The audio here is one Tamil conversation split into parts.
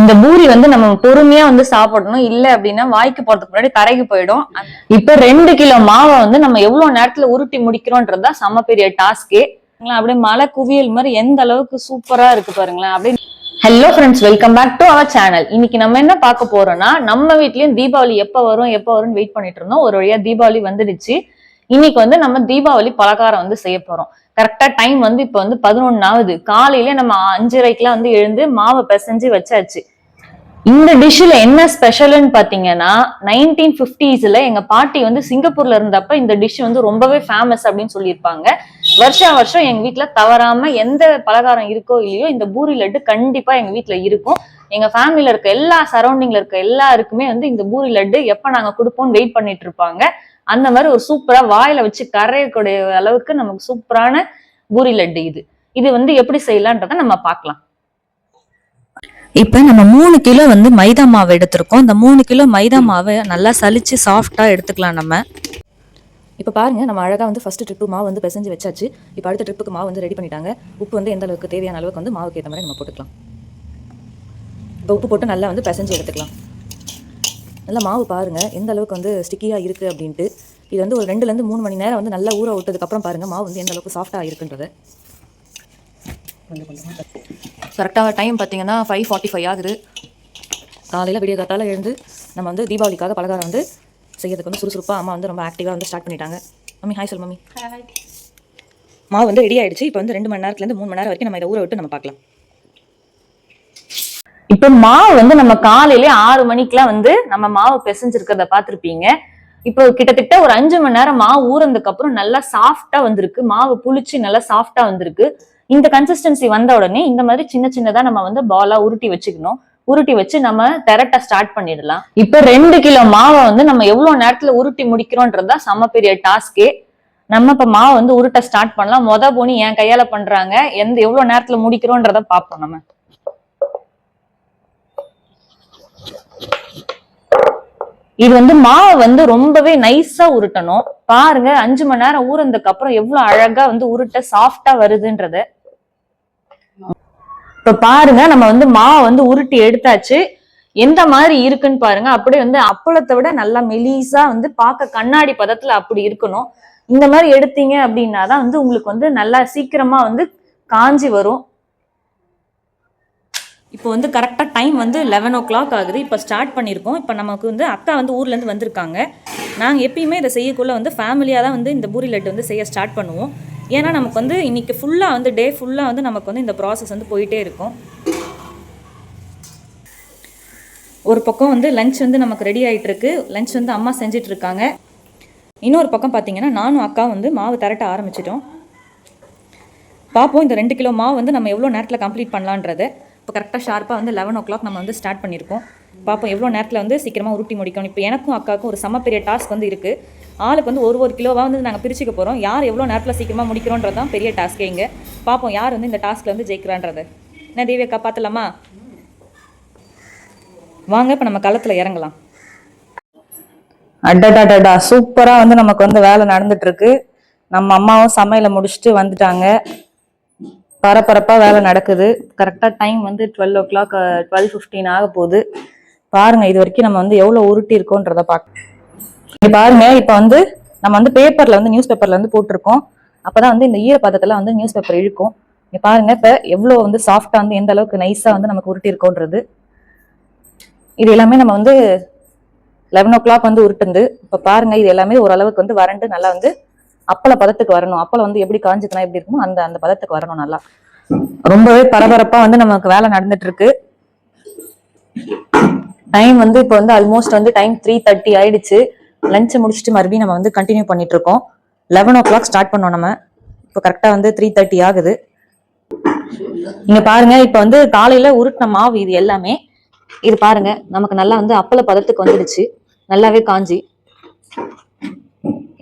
இந்த பூரி வந்து நம்ம பொறுமையா வந்து சாப்பிடணும். இல்ல அப்படின்னா வாய்க்கு போறதுக்கு முன்னாடி கரைக்கு போயிடும். இப்ப ரெண்டு கிலோ மாவை வந்து நம்ம எவ்வளவு நேரத்துல உருட்டி முடிக்கிறோன்றதுதான் செம பெரிய டாஸ்கே அப்படியே மலை குவியல் மாதிரி எந்த அளவுக்கு சூப்பரா இருக்கு பாருங்களேன். அப்படியே hello friends welcome back to our channel இன்னைக்கு நம்ம என்ன பார்க்க போறோம்னா நம்ம வீட்லயும் தீபாவளி எப்ப வரும் எப்ப வரும்னு வெயிட் பண்ணிட்டு இருந்தோம். ஒரு வழியா தீபாவளி வந்துடுச்சு. இன்னைக்கு வந்து நம்ம தீபாவளி பலகாரம் வந்து செய்ய போறோம். கரெக்டா டைம் வந்து இப்ப வந்து பதினொன்னு ஆகுது காலையில நம்ம அஞ்சரைக்கெல்லாம் வந்து எழுந்து மாவை பிசைஞ்சு வச்சாச்சு. இந்த டிஷ்ல என்ன ஸ்பெஷல்னு பாத்தீங்கன்னா நைன்டீன் பிப்டிஸ்ல எங்க பாட்டி வந்து சிங்கப்பூர்ல இருந்தப்ப இந்த டிஷ் வந்து ரொம்பவே ஃபேமஸ் அப்படின்னு சொல்லியிருப்பாங்க. வருஷம் வருஷம் எங்க வீட்டுல தவறாம எந்த பலகாரம் இருக்கோ இல்லையோ இந்த பூரி லட்டு கண்டிப்பா எங்க வீட்டுல இருக்கும். எங்க ஃபேமிலியில இருக்க எல்லா சரௌண்டிங்ல இருக்க எல்லாருக்குமே வந்து இந்த பூரி லட்டு எப்ப நாங்க கொடுப்போம்னு வெயிட் பண்ணிட்டு இருப்பாங்க. அந்த மாதிரி ஒரு சூப்பரா வாயில வச்சு கரையக்கூடிய அளவுக்கு நமக்கு சூப்பரான பூரி லட்டு இது. இது வந்து எப்படி செய்யலான்றத நம்ம பார்க்கலாம். இப்போ நம்ம மூணு கிலோ வந்து மைதா மாவு எடுத்திருக்கோம். இந்த மூணு கிலோ மைதா மாவை நல்லா சலிச்சு சாஃப்டாக எடுத்துக்கலாம் நம்ம. இப்போ பாருங்கள் நம்ம அழகாக வந்து ஃபஸ்ட்டு ட்ரிப்பு மாவு வந்து பிசைஞ்சு வச்சாச்சு. இப்போ அடுத்த ட்ரிப்புக்கு மாவு வந்து ரெடி பண்ணிட்டாங்க. உப்பு வந்து எந்த அளவுக்கு தேவையான அளவுக்கு வந்து மாவுக்கு ஏற்ற மாதிரி நம்ம போட்டுக்கலாம். இப்போ உப்பு போட்டு நல்லா வந்து பிசைஞ்சு எடுத்துக்கலாம். நல்லா மாவு பாருங்கள் எந்த அளவுக்கு வந்து ஸ்டிக்கியாக இருக்குது அப்படின்ட்டு. இது வந்து ஒரு ரெண்டுலேருந்து மூணு மணி நேரம் வந்து நல்லா ஊற விட்டதுக்கப்புறம் பாருங்கள் மாவு வந்து எந்த அளவுக்கு சாஃப்டாக இருக்குன்றது. கரெக்டாக டைம் பார்த்தீங்கன்னா ஃபைவ் ஃபார்ட்டி ஃபைவ் ஆகுது. காலையில் விடிய காத்தால் எழுந்து நம்ம வந்து தீபாவளிக்காக பலகாரம் வந்து செய்யறதுக்கு வந்து சுறுசுறுப்பாக அம்மா வந்து ரொம்ப ஆக்டிவாக வந்து ஸ்டார்ட் பண்ணிட்டாங்க. மம்மி ஹாய் சொல் மம்மி. மாவு வந்து ரெடி ஆயிடுச்சு. இப்போ வந்து ரெண்டு மணி நேரத்துலேருந்து மூணு மணி நேரம் வரைக்கும் நம்ம இதை ஊற விட்டு நம்ம பார்க்கலாம். இப்ப மாவு வந்து நம்ம காலையிலே ஆறு மணிக்கெல்லாம் வந்து நம்ம மாவு பிசைஞ்சிருக்கிறத பார்த்திருப்பீங்க. இப்போ கிட்டத்தட்ட ஒரு அஞ்சு மணி நேரம் மாவு ஊறதுக்கு அப்புறம் நல்லா சாஃப்டா வந்திருக்கு. மாவு புளிச்சு நல்லா சாஃப்டா வந்திருக்கு. இந்த கன்சிஸ்டன்சி வந்த உடனே இந்த மாதிரி சின்ன சின்னதா நம்ம வந்து பாலா உருட்டி வச்சுக்கணும். உருட்டி வச்சு நம்ம திரட்ட ஸ்டார்ட் பண்ணிடலாம். இப்ப ரெண்டு கிலோ மாவை வந்து நம்ம எவ்வளவு நேரத்துல உருட்டி முடிக்கிறோன்றதுதான் செம பெரிய டாஸ்கே நம்ம இப்ப மாவை வந்து உருட்ட ஸ்டார்ட் பண்ணலாம். மொத போனி என் கையால பண்றாங்க. எந்த எவ்வளவு நேரத்துல முடிக்கிறோன்றத பார்ப்போம் நம்ம. இது வந்து மாவை வந்து ரொம்பவே நைஸா உருட்டணும். பாருங்க அஞ்சு மணி நேரம் ஊறதுக்கு அப்புறம் எவ்வளவு அழகா வந்து உருட்ட சாஃப்டா வருதுன்றத. இப்ப பாருங்க நம்ம வந்து மாவை வந்து உருட்டி எடுத்தாச்சு. எந்த மாதிரி இருக்குன்னு பாருங்க. அப்படியே வந்து அப்பளத்தை விட நல்லா மெலிசா வந்து பார்க்க கண்ணாடி பதத்துல அப்படி இருக்கணும். இந்த மாதிரி எடுத்தீங்க அப்படின்னா தான் வந்து உங்களுக்கு வந்து நல்லா சீக்கிரமா வந்து காஞ்சி வரும். இப்போ வந்து கரெக்டாக டைம் வந்து லெவன் ஓ கிளாக் ஆகுது. இப்போ ஸ்டார்ட் பண்ணியிருக்கோம் இப்போ நமக்கு வந்து அக்கா வந்து ஊர்லேருந்து வந்திருக்காங்க. நாங்கள் எப்பயுமே இதை செய்யக்குள்ள வந்து ஃபேமிலியாக தான் வந்து இந்த பூரி லட்டு வந்து செய்ய ஸ்டார்ட் பண்ணுவோம். ஏன்னா நமக்கு வந்து இன்றைக்கி ஃபுல்லாக வந்து டே ஃபுல்லாக வந்து நமக்கு வந்து இந்த ப்ராசஸ் வந்து போயிட்டே இருக்கும். ஒரு பக்கம் வந்து லஞ்ச் வந்து நமக்கு ரெடி ஆகிட்டுருக்கு லஞ்ச் வந்து அம்மா செஞ்சிட்ருக்காங்க இன்னொரு பக்கம் பார்த்தீங்கன்னா நானும் அக்கா வந்து மாவு திரட்ட ஆரம்பிச்சிட்டோம். பார்ப்போம் இந்த ரெண்டு கிலோ மாவு வந்து நம்ம எவ்வளோ நேரத்தில் கம்ப்ளீட் பண்ணலான்றதை இப்போ கரெக்டாக ஷார்ப்பாக வந்து லெவன் ஓ கிளாக் நம்ம வந்து ஸ்டார்ட் பண்ணியிருக்கோம் பார்ப்போம் எவ்வளோ நேரத்தில் வந்து சீக்கிரமாக உருட்டி முடிக்கணும். இப்போ எனக்கும் அக்காவுக்கும் ஒரு சம பெரிய டாஸ்க் வந்து இருக்குது ஆளுக்கு வந்து ஒரு ஒரு கிலோவாக வந்து நாங்கள் பிரிச்சுக்க போகிறோம் யார் எவ்வளோ நேரத்தில் சீக்கிரமாக முடிக்கிறோன்றது தான் பெரிய டாஸ்க்கே இங்கே. பார்ப்போம் யார் வந்து இந்த டாஸ்க்கில் வந்து ஜெயிக்கிறான்றது. என்ன தேவி அக்கா வாங்க இப்போ நம்ம களத்தில் இறங்கலாம். அடடடடா சூப்பரா வந்து நமக்கு வந்து வேலை நடந்துட்டு இருக்கு நம்ம அம்மாவும் சமையலை முடிச்சுட்டு வந்துட்டாங்க. பரபரப்பா வேலை நடக்குது. கரெக்டா டைம் வந்து twelve o'clock twelve fifteen ஆக போகுது. பாருங்க இது வரைக்கும் நம்ம வந்து எவ்வளோ உருட்டி இருக்கோன்றதை பார்க்க பாருங்க இப்ப வந்து நம்ம வந்து பேப்பர்ல வந்து நியூஸ் பேப்பர்ல வந்து போட்டிருக்கோம். அப்பதான் வந்து இந்த ஈரப்பதத்துல வந்து நியூஸ் பேப்பர் இழுக்கும். இங்க பாருங்க இப்ப எவ்வளவு வந்து சாஃப்டா வந்து எந்த அளவுக்கு நைஸா வந்து நமக்கு உருட்டி இருக்கோன்றது. இது எல்லாமே நம்ம வந்து லெவன் ஓ கிளாக் வந்து உருட்டுந்து இப்போ பாருங்க இது எல்லாமே ஓரளவுக்கு வந்து வறண்டு நல்லா வந்து அப்பள பதத்துக்கு வரணும். அப்பளம் வந்து எப்படி காஞ்சுதுன்னா எப்படி இருக்குமோ அந்த அந்த பதத்துக்கு வரணும் நல்லா. ரொம்பவே பரபரப்பா வந்து நமக்கு வேலை நடந்துட்டு இருக்கு டைம் வந்து இப்போ வந்து ஆல்மோஸ்ட் வந்து டைம் த்ரீ தேர்ட்டி ஆயிடுச்சு. லஞ்சை முடிச்சுட்டு மறுபடியும் நம்ம வந்து கண்டினியூ பண்ணிட்டு இருக்கோம் லெவன் ஓ கிளாக் ஸ்டார்ட் பண்ணோம் நம்ம. இப்போ கரெக்டாக வந்து த்ரீ தேர்ட்டி ஆகுது. இங்க பாருங்க இப்போ வந்து காலையில உருட்டின மாவு இது எல்லாமே. இது பாருங்க நமக்கு நல்லா வந்து அப்பள பதத்துக்கு வந்துடுச்சு. நல்லாவே காஞ்சி.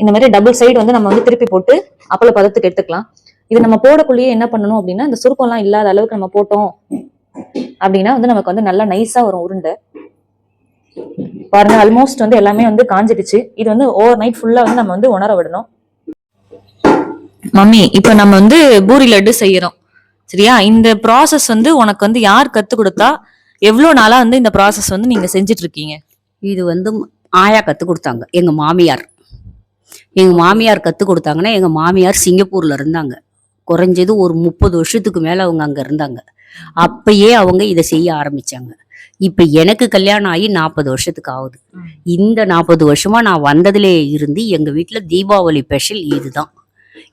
இந்த மாதிரி டபுள் சைடு வந்து நம்ம வந்து திருப்பி போட்டு அப்பள பதத்துக்கு எடுத்துக்கலாம். இது நம்ம போடக்குள்ளேயே என்ன பண்ணணும் அப்படின்னா இந்த சுருக்கம்லாம் இல்லாத அளவுக்கு நம்ம போட்டோம் அப்படின்னா வந்து நமக்கு வந்து நல்லா நைஸா வரும் உருண்டை. பாருங்க ஆல்மோஸ்ட் வந்து எல்லாமே வந்து காஞ்சிடுச்சு. இது வந்து ஓவர் நைட் ஃபுல்லா வந்து நம்ம வந்து உணர விடணும். மம்மி இப்போ நம்ம வந்து பூரி லட்டு செய்யறோம். சரியா? இந்த ப்ராசஸ் வந்து உனக்கு வந்து யார் கத்து கொடுத்தா எவ்வளவு நாளா வந்து இந்த ப்ராசஸ் வந்து நீங்க செஞ்சுட்டு இருக்கீங்க? இது வந்து ஆயா கற்றுக் கொடுத்தாங்க எங்கள் மாமியார். எங்கள் மாமியார் கற்றுக் கொடுத்தாங்கன்னா எங்கள் மாமியார் சிங்கப்பூரில் இருந்தாங்க. குறைஞ்சது ஒரு முப்பது வருஷத்துக்கு மேலே அவங்க அங்கே இருந்தாங்க. அப்பயே அவங்க இதை செய்ய ஆரம்பிச்சாங்க. இப்போ எனக்கு கல்யாணம் ஆகி நாற்பது வருஷத்துக்கு ஆகுது. இந்த நாற்பது வருஷமா நான் வந்ததுலே இருந்து எங்கள் வீட்டில் தீபாவளி ஸ்பெஷல் இதுதான்.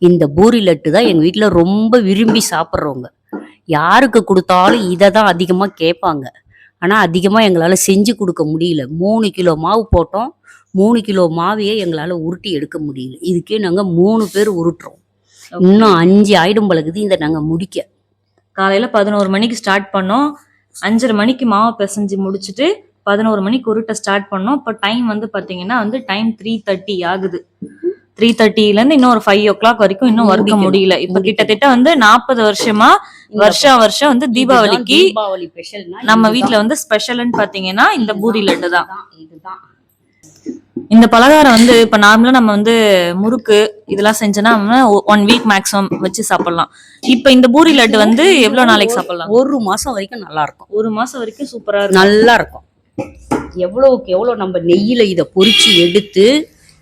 இந்த பூரி லட்டு தான் எங்கள் வீட்டில் ரொம்ப விரும்பி சாப்பிட்றவங்க. யாருக்கு கொடுத்தாலும் இதை தான் அதிகமாக கேட்பாங்க. ஆனால் அதிகமாக எங்களால் செஞ்சு கொடுக்க முடியல. மூணு கிலோ மாவு போட்டோம். மூணு கிலோ மாவையே எங்களால் உருட்டி எடுக்க முடியல. இதுக்கே நாங்கள் மூணு பேர் உருட்டுறோம். இன்னும் அஞ்சு ஆயிடும் பழகுது. இந்த நாங்கள் முடிக்க. காலையில பதினோரு மணிக்கு ஸ்டார்ட் பண்ணோம். அஞ்சரை மணிக்கு மாவு பிசைஞ்சு முடிச்சுட்டு பதினோரு மணிக்கு உருட்ட ஸ்டார்ட் பண்ணோம். இப்போ டைம் வந்து பாத்தீங்கன்னா வந்து டைம் த்ரீ தேர்ட்டி ஆகுது. த்ரீ தேர்ட்டில இருந்து இன்னும் ஒரு ஃபைவ் ஓ கிளாக் வரைக்கும் இன்னும் வறுக்க. முடியல. இப்ப. கிட்டத்தட்ட வந்து நாற்பது வருஷமா இந்த வருஷம் வருஷம் வந்து தீபாவளிக்கு நம்ம வீட்ல வந்து ஸ்பெஷல்னு பாத்தீங்கன்னா இந்த பூரி லட்டு தான். இதுதான். இந்த பலகாரம் வந்து இப்ப நார்மலா நம்ம வந்து முறுக்கு இதெல்லாம் செஞ்சோன்னா ஒன் வீக் மேக்ஸிமம் வச்சு சாப்பிடலாம். இப்ப இந்த பூரி லட்டு வந்து எவ்வளவு நாளைக்கு சாப்பிடலாம்? ஒரு மாசம் வரைக்கும் நல்லா இருக்கும். ஒரு மாசம் வரைக்கும் சூப்பரா இருக்கும். நல்லா இருக்கும். எவ்வளவுக்கு எவ்வளோ நம்ம நெய்யில இதை பொரிச்சு எடுத்து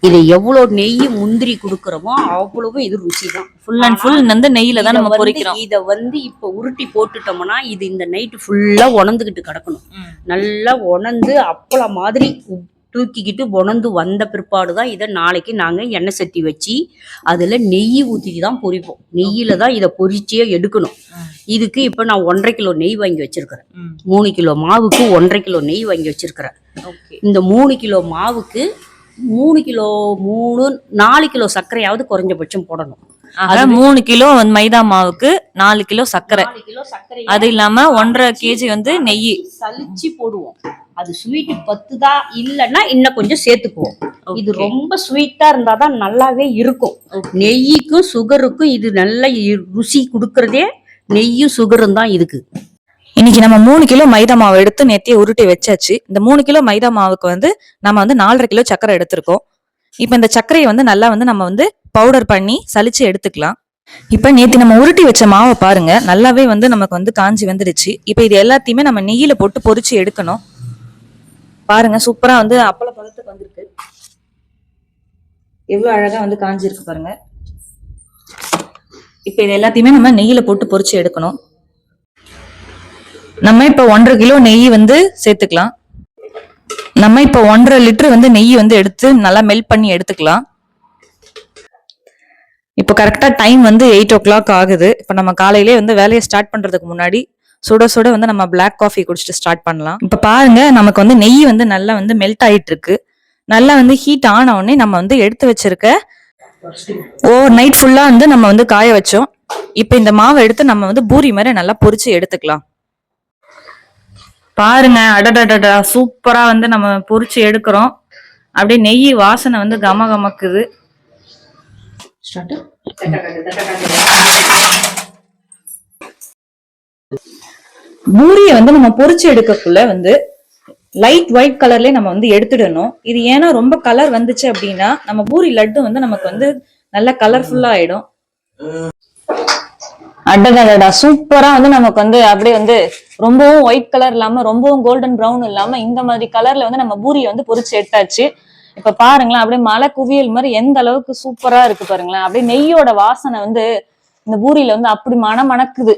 இதை எவ்வளோ நெய் முந்திரி கொடுக்குறோமோ அவ்வளவு இது ருசி தான். ஃபுல் அண்ட் ஃபுல் வந்து நெய்யில தான் நம்ம பொரிக்கிறோம் இதை வந்து இப்போ உருட்டி போட்டுட்டோம்னா இது இந்த நைட்டு ஃபுல்லா உணர்ந்துகிட்டு கிடக்கணும். நல்லா உணர்ந்து அப்பளம் மாதிரி தூக்கிக்கிட்டு உணர்ந்து வந்த பிற்பாடு தான் இதை நாளைக்கு நாங்கள் எண்ணெய் சட்டி வச்சு அதில் நெய் ஊற்றிட்டு தான் பொரிப்போம் நெய்யில் தான் இதை பொரிச்சே எடுக்கணும். இதுக்கு இப்போ நான் ஒன்றரை கிலோ நெய் வாங்கி வச்சிருக்கிறேன். மூணு கிலோ மாவுக்கு ஒன்றரை கிலோ நெய் வாங்கி வச்சிருக்கிறேன். இந்த மூணு கிலோ மாவுக்கு மூணு கிலோ மூணு நாலு கிலோ சர்க்கரையாவது குறைஞ்சபட்சம் போடணும் ஆக மூணு கிலோ வந்து மைதா மாவுக்கு நாலு கிலோ சர்க்கரை. அது இல்லாம ஒன்றரை கேஜி வந்து நெய். சலிச்சு போடுவோம். அது ஸ்வீட் பத்துதா இல்லைன்னா இன்னும் கொஞ்சம் சேர்த்துக்குவோம். இது. ரொம்ப ஸ்வீட்டா இருந்தாதான் நல்லாவே இருக்கும். நெய்யுக்கும் சுகருக்கும் இது நல்ல ருசி கொடுக்கறதே நெய்யும் சுகரும் தான் இதுக்கு. இன்னைக்கு நம்ம மூணு கிலோ மைதா மாவு எடுத்து நேத்தியே உருட்டி வச்சாச்சு. இந்த மூணு கிலோ மைதா மாவுக்கு வந்து நம்ம வந்து நாலரை கிலோ சர்க்கரை எடுத்திருக்கோம். இப்போ இந்த சர்க்கரையை வந்து நல்லா வந்து நம்ம வந்து பவுடர் பண்ணி சலிச்சு எடுத்துக்கலாம். இப்போ நேற்று நம்ம உருட்டி வச்ச மாவை பாருங்க நல்லாவே வந்து நமக்கு வந்து காஞ்சி வந்துடுச்சு. இப்போ இது எல்லாத்தையுமே நம்ம நெய்யில போட்டு பொறிச்சு எடுக்கணும். பாருங்க சூப்பரா வந்து அப்பள பழத்துக்கு வந்திருக்கு. எவ்வளோ அழகா வந்து காஞ்சிருக்கு பாருங்க. இப்போ இது எல்லாத்தையுமே நம்ம நெய்யில போட்டு பொறிச்சு எடுக்கணும். நம்ம இப்போ ஒன்றரை கிலோ நெய் வந்து சேர்த்துக்கலாம். நம்ம இப்போ ஒன்றரை லிட்டர் வந்து நெய் வந்து எடுத்து நல்லா மெல்ட் பண்ணி எடுத்துக்கலாம். இப்போ கரெக்டாக டைம் வந்து எயிட் ஓ கிளாக் ஆகுது. இப்போ நம்ம காலையிலே வந்து வேலையை ஸ்டார்ட் பண்ணுறதுக்கு முன்னாடி சுட சுட வந்து நம்ம பிளாக் காஃபி குடிச்சிட்டு ஸ்டார்ட் பண்ணலாம். இப்போ பாருங்க நமக்கு வந்து நெய் வந்து நல்லா வந்து மெல்ட் ஆகிட்டு இருக்கு நல்லா வந்து ஹீட் ஆன உடனே நம்ம வந்து எடுத்து வச்சிருக்க ஓவர் நைட் ஃபுல்லாக வந்து நம்ம வந்து காய வச்சோம். இப்போ இந்த மாவை எடுத்து நம்ம வந்து பூரி மாதிரி நல்லா பொரிச்சு எடுத்துக்கலாம். பாருங்க அடடடடா சூப்பராக வந்து நம்ம பொரிச்சு எடுக்கிறோம். அப்படியே நெய் வாசனை வந்து கம கமக்குது பூரியை வந்து நம்ம பொறிச்சு எடுக்கக்குள்ள வந்து லைட் ஒயிட் கலர்லயே நம்ம வந்து எடுத்துடணும். இது ஏன்னா ரொம்ப கலர் வந்துச்சு அப்படின்னா நம்ம பூரி லட்டு வந்து நமக்கு வந்து நல்ல கலர்ஃபுல்லா ஆயிடும். அடடடா சூப்பரா வந்து நமக்கு வந்து அப்படியே வந்து ரொம்பவும் ஒயிட் கலர் இல்லாம ரொம்பவும் கோல்டன் பிரவுன் இல்லாம இந்த மாதிரி கலர்ல வந்து நம்ம பூரியை வந்து பொறிச்சு எடுத்தாச்சு. இப்ப பாருங்களேன் அப்படியே மலை குவியல் மாதிரி எந்த அளவுக்கு சூப்பரா இருக்கு பாருங்களேன். அப்படியே நெய்யோட வாசனை வந்து இந்த பூரியில வந்து அப்படி மன மணக்குது.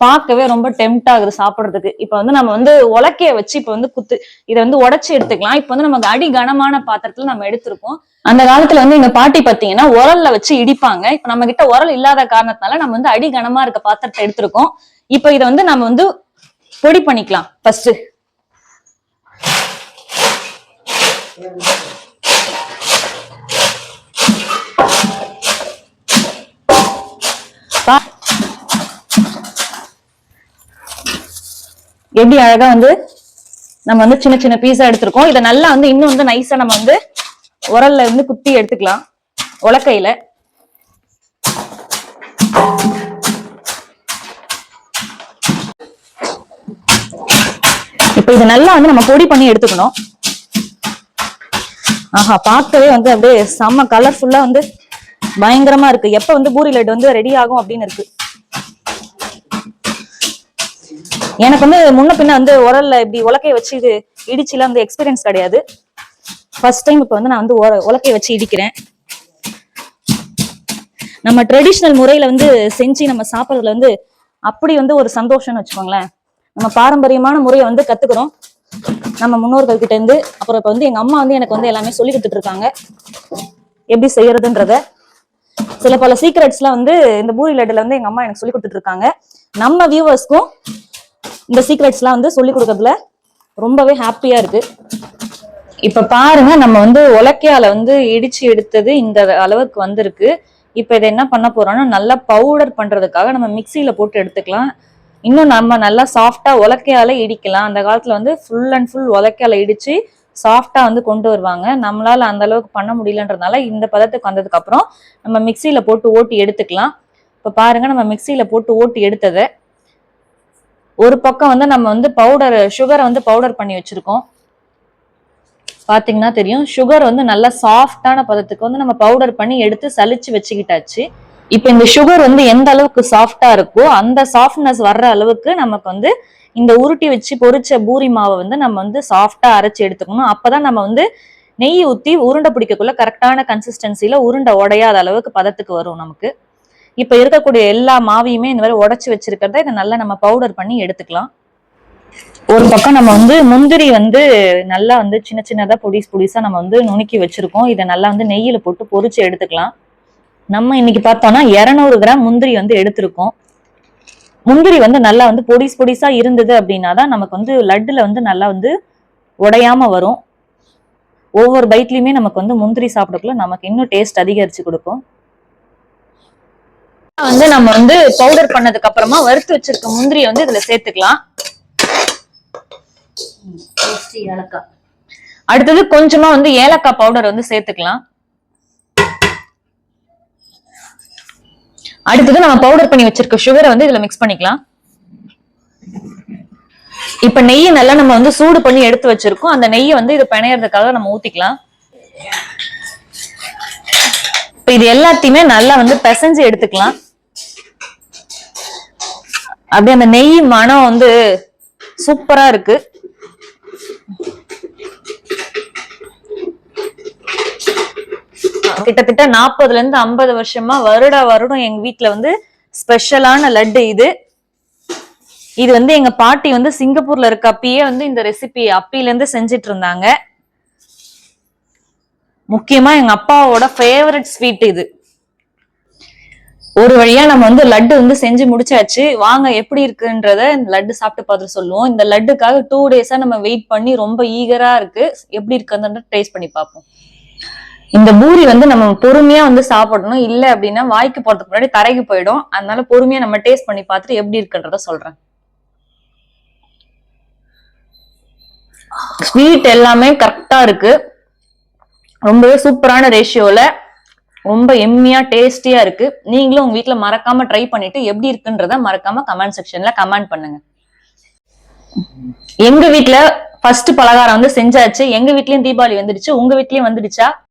பார்க்கவே ரொம்ப டெம்ட் ஆகுது சாப்பிட்றதுக்கு. இப்ப வந்து நம்ம வந்து உலக்கைய வச்சு இப்ப வந்து குத்து இதை வந்து உடைச்சு எடுத்துக்கலாம். இப்ப வந்து நமக்கு அடி கனமான பாத்திரத்துல நம்ம எடுத்திருக்கோம் அந்த காலத்துல வந்து எங்க பாட்டி பாத்தீங்கன்னா உரல்ல வச்சு இடிப்பாங்க. இப்ப நம்ம கிட்ட உரல் இல்லாத காரணத்தினால நம்ம வந்து அடி கனமா இருக்க பாத்திரத்தை எடுத்திருக்கோம். இப்ப இதை வந்து நம்ம வந்து பொடி பண்ணிக்கலாம் ஃபர்ஸ்ட் எப்படி அழகா வந்து நம்ம வந்து சின்ன சின்ன பீஸா எடுத்திருக்கோம். இதை நல்லா வந்து இன்னும் வந்து நைஸா நம்ம வந்து உரல்ல இருந்து குத்தி எடுத்துக்கலாம். உலக்கையில. இப்ப இது நல்லா வந்து நம்ம பொடி பண்ணி எடுத்துக்கணும். ஆஹா பார்க்கவே வந்து அப்படியே செம்ம கலர்ஃபுல்லா வந்து பயங்கரமா இருக்கு. எப்ப வந்து பூரி லட்டு வந்து ரெடி ஆகும் அப்படின்னு இருக்கு. எனக்கு வந்து முன்ன பின்ன வந்து உரல்ல இப்படி உலக்கைய வச்சு இது இடிச்சுலாம் வந்து எக்ஸ்பீரியன்ஸ் கிடையாது. ஃபர்ஸ்ட் டைம் இப்போ வந்து நான் வந்து உர- உலக்கைய வச்சு இடிக்கிறேன். நம்ம ட்ரெடிஷ்னல் முறையில வந்து செஞ்சு நம்ம சாப்பிட்றதுல வந்து அப்படி வந்து ஒரு சந்தோஷம்னு வச்சுக்கோங்களேன். நம்ம பாரம்பரியமான முறையை வந்து கத்துக்கிறோம். நம்ம முன்னோர்கள் கிட்ட இருந்து அப்புறம் இப்ப வந்து எங்க அம்மா வந்து எனக்கு வந்து எல்லாமே சொல்லி கொடுத்துட்டு இருக்காங்க. எப்படி செய்யறதுன்றத. சில பல சீக்ரெட்ஸ்லாம் வந்து இந்த பூரி லட்டுல வந்து எங்க அம்மா எனக்கு சொல்லி கொடுத்துட்டு இருக்காங்க. நம்ம வியூவர்ஸ்க்கும் இந்த சீக்ரெட்ஸ்லாம் வந்து சொல்லி கொடுக்கறதுல ரொம்பவே ஹாப்பியா இருக்கு. இப்ப பாருங்க நம்ம வந்து உலக்கையால வந்து இடிச்சு எடுத்தது இந்த அளவுக்கு வந்திருக்கு. இப்ப இதை என்ன பண்ண போறோம்னா நல்லா பவுடர் பண்றதுக்காக நம்ம மிக்சியில போட்டு எடுத்துக்கலாம். இன்னும் நம்ம நல்லா சாஃப்டா உலக்கையால இடிக்கலாம். அந்த காலத்துல வந்து ஃபுல் அண்ட் ஃபுல் உலக்கையால இடிச்சு சாஃப்டா வந்து கொண்டு வருவாங்க. நம்மளால அந்த அளவுக்கு பண்ண முடியலன்றதுனால இந்த பதத்துக்கு வந்ததுக்கு அப்புறம் நம்ம மிக்சியில போட்டு ஓட்டி எடுத்துக்கலாம். இப்ப பாருங்க நம்ம மிக்சியில போட்டு ஓட்டி எடுத்ததை ஒரு பக்கம் வந்து நம்ம வந்து பவுடர் சுகரை வந்து பவுடர் பண்ணி வச்சிருக்கோம். பாத்தீங்கன்னா தெரியும் சுகர் வந்து நல்லா சாஃப்டான பதத்துக்கு வந்து நம்ம பவுடர் பண்ணி எடுத்து சலிச்சு வச்சுக்கிட்டாச்சு. இப்போ இந்த சுகர் வந்து எந்த அளவுக்கு சாஃப்டா இருக்கோ அந்த சாஃப்ட்னஸ் வர்ற அளவுக்கு நமக்கு வந்து இந்த உருட்டி வச்சு பொறிச்ச பூரி மாவை வந்து நம்ம வந்து சாஃப்டா அரைச்சு எடுத்துக்கணும். அப்பதான் நம்ம வந்து நெய் ஊத்தி உருண்டை பிடிக்கக்குள்ள கரெக்டான கன்சிஸ்டன்சில உருண்டை உடையாத அளவுக்கு பதத்துக்கு வரும் நமக்கு. இப்ப இருக்கக்கூடிய எல்லா மாவையுமே இந்த மாதிரி உடைச்சு வச்சிருக்கிறத இதை நல்லா நம்ம பவுடர் பண்ணி எடுத்துக்கலாம். ஒரு பக்கம் நம்ம வந்து முந்திரி வந்து நல்லா வந்து சின்ன சின்னதா பொடிஸ் பொடிசா நம்ம வந்து நுணுக்கி வச்சிருக்கோம். இதை நல்லா வந்து நெய்யில போட்டு பொறிச்சு எடுத்துக்கலாம். நம்ம இன்னைக்கு பார்த்தோம்னா 200 கிராம் முந்திரி வந்து எடுத்திருக்கோம். முந்திரி வந்து நல்லா வந்து பொடிஸ் பொடிசா இருந்தது அப்படின்னா தான் நமக்கு வந்து லட்டுல வந்து நல்லா வந்து உடையாம வரும். ஒவ்வொரு பைட்லயுமே நமக்கு வந்து முந்திரி சாப்பிடக்குள்ள நமக்கு இன்னும் டேஸ்ட் அதிகரிச்சு கொடுக்கும். வந்து நம்ம வந்து பவுடர் பண்ணதுக்கு அப்புறமா வறுத்து வச்சிருக்க முந்திரியை வந்து இதுல சேர்த்துக்கலாம். அடுத்தது கொஞ்சமா வந்து ஏலக்காய் பவுடர் வந்து சேர்த்துக்கலாம். அடுத்தது நம்ம பவுடர் பண்ணி வச்சிருக்க சுகரை வந்து இதுல மிக்ஸ் பண்ணிக்கலாம். இப்ப நெய்யை நல்லா நம்ம வந்து சூடு பண்ணி எடுத்து வச்சிருக்கோம். அந்த நெய்யை வந்து இது பிணையறதுக்காக நம்ம ஊத்திக்கலாம். இப்ப இது எல்லாத்தையுமே நல்லா வந்து பிசைஞ்சு எடுத்துக்கலாம். அப்படியே அந்த நெய் மனம் வந்து சூப்பரா இருக்கு. கிட்டத்தட்ட நாற்பதுல இருந்து ஐம்பது வருஷமா வருட வருடம் எங்க வீட்டுல வந்து ஸ்பெஷலான லட்டு இது. இது வந்து எங்க பாட்டி வந்து சிங்கப்பூர்ல இருக்க அப்பயே வந்து இந்த ரெசிபி அப்பில இருந்து செஞ்சிட்டு இருந்தாங்க முக்கியமா எங்க அப்பாவோட ஃபேவரட் ஸ்வீட் இது. ஒரு வழியா நம்ம வந்து லட்டு வந்து செஞ்சு முடிச்சாச்சு. வாங்க எப்படி இருக்குன்றத இந்த லட்டு சாப்பிட்டு பார்த்துட்டு சொல்லுவோம். இந்த லட்டுக்காக டூ டேஸா நம்ம வெயிட் பண்ணி ரொம்ப ஈகரா இருக்கு. எப்படி இருக்குன்னு டேஸ்ட் பண்ணி பார்ப்போம். இந்த பூரி வந்து நம்ம பொறுமையா வந்து சாப்பிடணும். இல்ல அப்படின்னா வாய்க்கு போறதுக்கு முன்னாடி தரைக்கு போயிடும். அதனால பொறுமையா நம்ம டேஸ்ட் பண்ணி பார்த்துட்டு எப்படி இருக்குன்றத சொல்றேன். ஸ்வீட் எல்லாமே கரெக்டா இருக்கு. ரொம்பவே சூப்பரான ரேஷியோல ரொம்ப எம்மியா டேஸ்டியா இருக்கு. நீங்களும் உங்க வீட்டுல மறக்காம ட்ரை பண்ணிட்டு எப்படி இருக்குன்றத மறக்காம கமெண்ட் செக்ஷன்ல கமெண்ட் பண்ணுங்க. எங்க வீட்டுல ஃபர்ஸ்ட் பலகாரம் வந்து செஞ்சாச்சு. எங்க வீட்லயும் தீபாவளி வந்துடுச்சு. உங்க வீட்லயும் வந்துடுச்சா?